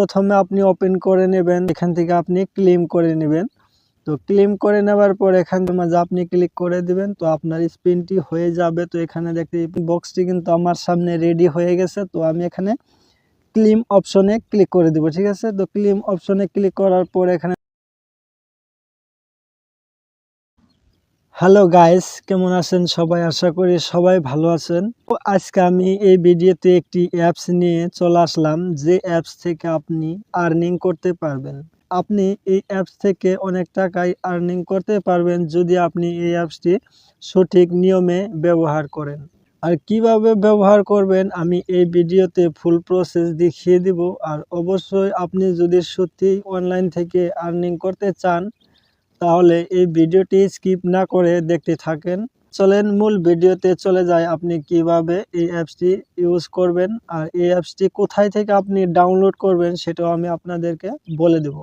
প্রথমে আপনি ওপেন করে নেবেন, এখান থেকে আপনি ক্লেম করে নেবেন। তো ক্লেম করে নেওয়ার পর এখান মাঝে আপনি ক্লিক করে দিবেন, তো আপনার স্পিনটি হয়ে যাবে। তো এখানে দেখতে বক্সটি কিন্তু আমার সামনে রেডি হয়ে গেছে, তো আমি এখানে ক্লিম অপশনে ক্লিক করে দিব, ঠিক আছে? তো ক্লিম অপশনে ক্লিক করার পর এখানে হ্যালো গাইস কেমন আছেন সবাই? আশা করি সবাই ভালো আছেন। তো আজকে আমি এই ভিডিওতে একটি অ্যাপস নিয়ে চলে আসলাম, যে অ্যাপস থেকে আপনি আর্নিং করতে পারবেন। আপনি এই অ্যাপস থেকে অনেক টাকাই আর্নিং করতে পারবেন যদি আপনি এই অ্যাপসটি সঠিক নিয়মে ব্যবহার করেন। আর কীভাবে ব্যবহার করবেন, আমি এই ভিডিওতে ফুল প্রসেস দেখিয়ে দিব। আর অবশ্যই আপনি যদি সত্যি অনলাইন থেকে আর্নিং করতে চান তাহলে এই ভিডিওটি স্কিপ না করে দেখতে থাকেন। চলেন মূল ভিডিওতে চলে যায় আপনি কীভাবে এই অ্যাপসটি ইউজ করবেন আর এই অ্যাপসটি কোথায় থেকে আপনি ডাউনলোড করবেন সেটাও আমি আপনাদেরকে বলে দেব।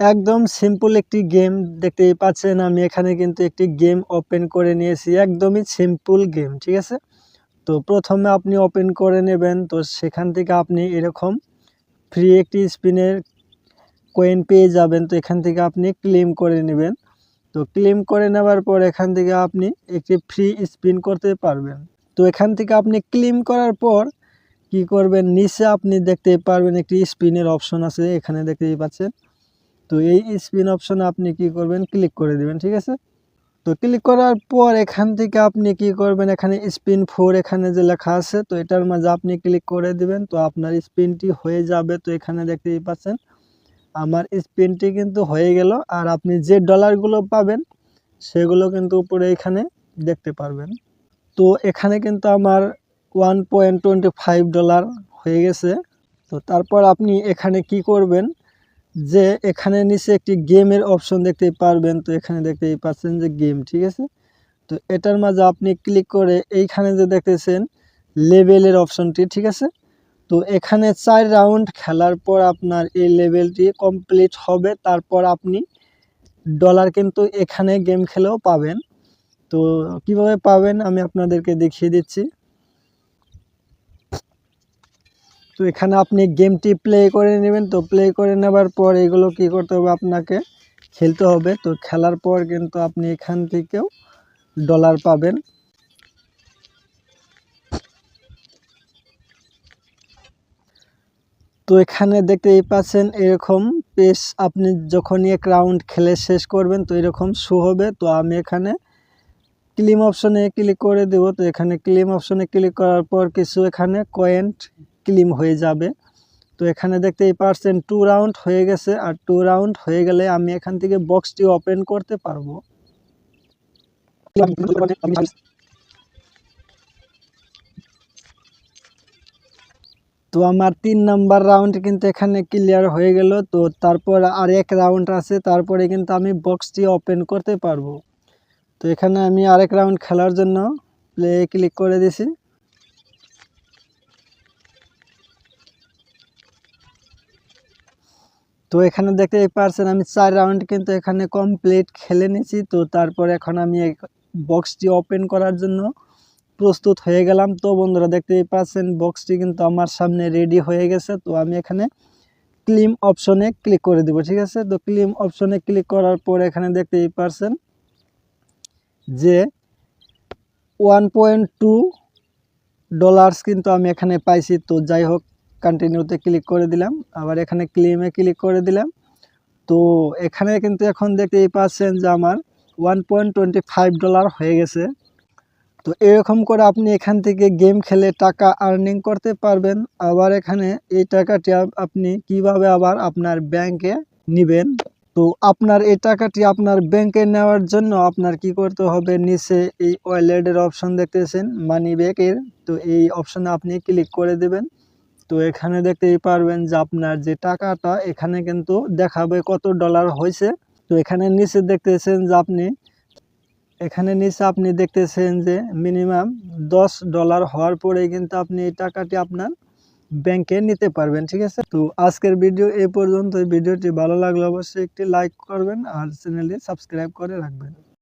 একদম সিম্পল একটি গেম দেখতেই পাচ্ছেন, আমি এখানে কিন্তু একটি গেম ওপেন করে নিয়েছি, একদমই সিম্পল গেম, ঠিক আছে? তো প্রথমে আপনি ওপেন করে নেবেন, তো সেখান থেকে আপনি এরকম ফ্রি একটি স্পিনের কয়েন পেয়ে যাবেন, তো এখান থেকে আপনি ক্লেম করে নেবেন। তো ক্লেম করে নেওয়ার পর এখান থেকে আপনি একটি ফ্রি স্পিন করতে পারবেন। তো এখান থেকে আপনি ক্লেম করার পর কি করবেন? নিচে আপনি দেখতে পারবেন একটি স্পিনের অপশন আছে, এখানে দেখতেই পাচ্ছেন। তো এই স্পিন অপশনে আপনি কি করবেন? ক্লিক করে দেবেন, ঠিক আছে? তো ক্লিক করার পর এখান থেকে আপনি কি করবেন? এখানে স্পিন ফোর এখানে যে লেখা আছে, তো এটার মাঝে আপনি ক্লিক করে দিবেন, তো আপনার স্পিনটি হয়ে যাবে, তো এখানে দেখতেই পাচ্ছেন। আমার স্পিনটি কিন্তু হয়ে গেল আর আপনি যে ডলারগুলো পাবেন সেগুলো কিন্তু উপরে এখানে দেখতে পারবেন। তো এখানে কিন্তু আমার one point twenty five dollar হয়ে গেছে। তো তারপর আপনি এখানে কি করবেন যে এখানে নিচে একটি গেমের অপশন দেখতে পারবেন। তো এখানে দেখতেই পাচ্ছেন যে গেম, ঠিক আছে? তো এটার মাঝে আপনি ক্লিক করে এইখানে যে দেখতেছেন লেভেলের অপশনটি, ঠিক আছে? তো এখানে চার রাউন্ড খেলার পর আপনার এই লেভেলটি কমপ্লিট হবে। তারপর আপনি ডলার কিন্তু এখানে গেম খেলেও পাবেন। তো কীভাবে পাবেন আমি আপনাদেরকে দেখিয়ে দিচ্ছি। তো এখানে আপনি গেমটি প্লে করে নেবেন। তো প্লে করে নেবার পর এগুলো কি করতে হবে আপনাকে খেলতে হবে। তো খেলার পর কিন্তু আপনি এখান থেকেও ডলার পাবেন। তো এখানে দেখতেই পাচ্ছেন এরকম পেস আপনি যখনই এক রাউন্ড খেলে শেষ করবেন, তো এরকম শো হবে। তো আমি এখানে ক্লিম অপশনে ক্লিক করে দেব। তো এখানে ক্লিম অপশনে ক্লিক করার পর কিছু এখানে কয়েন্ট ক্লিম হয়ে যাবে। তো এখানে দেখতেই পারছেন টু রাউন্ড হয়ে গেছে। আর টু রাউন্ড হয়ে গেলে আমি এখান থেকে বক্সটি ওপেন করতে পারব। তো আমার তিন নাম্বার রাউন্ড কিন্তু এখানে ক্লিয়ার হয়ে গেল। তো তারপর আর এক রাউন্ড আছে, তারপরে কিন্তু আমি বক্সটি ওপেন করতে পারব। তো এখানে আমি আরেক রাউন্ড খেলার জন্য প্লে ক্লিক করে দিছি। তো এখানে দেখতে পারছেন, আমি চার রাউন্ড কিন্তু এখানে কমপ্লিট খেলে নিয়েছি তো তারপর এখন আমি বক্সটি ওপেন করার জন্য প্রস্তুত হয়ে গেলাম। তো বন্ধুরা দেখতেই পাচ্ছেন বক্সটি কিন্তু আমার সামনে রেডি হয়ে গেছে। তো আমি এখানে ক্লিম অপশনে ক্লিক করে দেবো, ঠিক আছে? তো ক্লিম অপশনে ক্লিক করার পর এখানে দেখতেই পারছেন যে ওয়ান পয়েন্ট টু ডলার্স কিন্তু আমি এখানে পাইছি। তো যাই হোক কন্টিনিউতে ক্লিক করে দিলাম। আবার এখানে ক্লেমে ক্লিক করে দিলাম। তো এখানে কিন্তু এখন দেখতেই পাচ্ছেন যে আমার one point twenty five dollar হয়ে গেছে। তো এরকম করে আপনি এখান থেকে গেম খেলে টাকা আর্নিং করতে পারবেন। আবার এখানে এই টাকাটি আপনি কীভাবে আবার আপনার ব্যাংকে নেবেন? তো আপনার এই টাকাটি আপনার ব্যাংকে নেওয়ার জন্য আপনার কি করতে হবে? নিচে এই ওয়ালেটের অপশন দেখতেছেন মানি ব্যাগের তো এই অপশনে আপনি ক্লিক করে দেবেন। তো এখানে দেখতেই পারবেন যে আপনার যে টাকাটা এখানে কিন্তু দেখাবে কত ডলার হয়েছে। তো এখানে নিচে দেখতেছেন যে আপনি এখানে নিচে আপনি দেখতেছেন যে মিনিমাম দশ ডলার হওয়ার পরে কিন্তু আপনি এই টাকাটি আপনার ব্যাংকে নিতে পারবেন, ঠিক আছে? তো আজকের ভিডিও এ পর্যন্ত ভিডিওটি ভালো লাগলে অবশ্যই একটি লাইক করবেন আর চ্যানেলটি সাবস্ক্রাইব করে রাখবেন।